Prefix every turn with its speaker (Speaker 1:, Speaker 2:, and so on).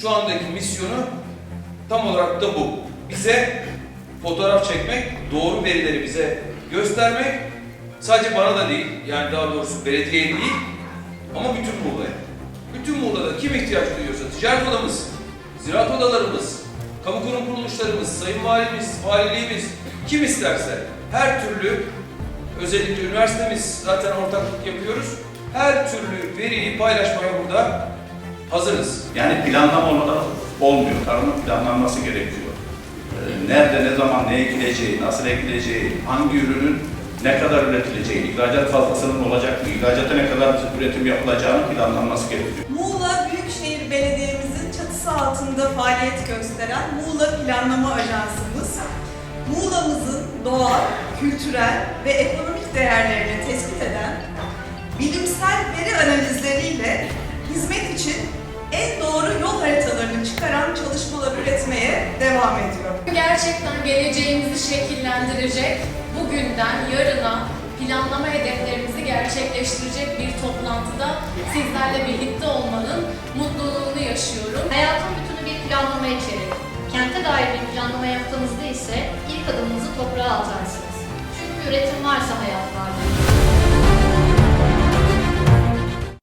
Speaker 1: şu andaki misyonu tam olarak da bu. Bize fotoğraf çekmek, doğru verileri bize göstermek, sadece bana da değil, yani daha doğrusu belediyeye değil, ama bütün Muğla'ya. Bütün Muğla'da kim ihtiyaç duyuyorsa, ticaret odamız, ziraat odalarımız, kamu kurum kuruluşlarımız, sayın valimiz, valiliğimiz, kim isterse her türlü, özellikle üniversitemiz zaten ortaklık yapıyoruz, her türlü veriyi paylaşmaya burada hazırız.
Speaker 2: Yani planlama olmadan olmuyor. Tarımın planlanması gerekiyor. Ee, Nerede, ne zaman, ne ekileceği, nasıl ekileceği, hangi ürünün ne kadar üretileceği, ihracat fazlasının olacak mı, ihracata ne kadar üretim yapılacağını planlanması gerekiyor.
Speaker 3: Muğla Büyükşehir Belediye'mizin çatısı altında faaliyet gösteren Muğla Planlama Ajansımız, Muğla'mızın doğal, kültürel ve ekonomik değerlerini tespit eden, bilimsel veri analizleriyle hizmet için devam ediyor.
Speaker 4: Gerçekten geleceğimizi şekillendirecek, bugünden yarına planlama hedeflerimizi gerçekleştirecek bir toplantıda sizlerle birlikte olmanın mutluluğunu yaşıyorum.
Speaker 5: Hayatın bütünü bir planlama içerir. Kente dair bir planlama yaptığınızda ise ilk adımınızı toprağa atarsınız. Çünkü üretim varsa hayat vardır.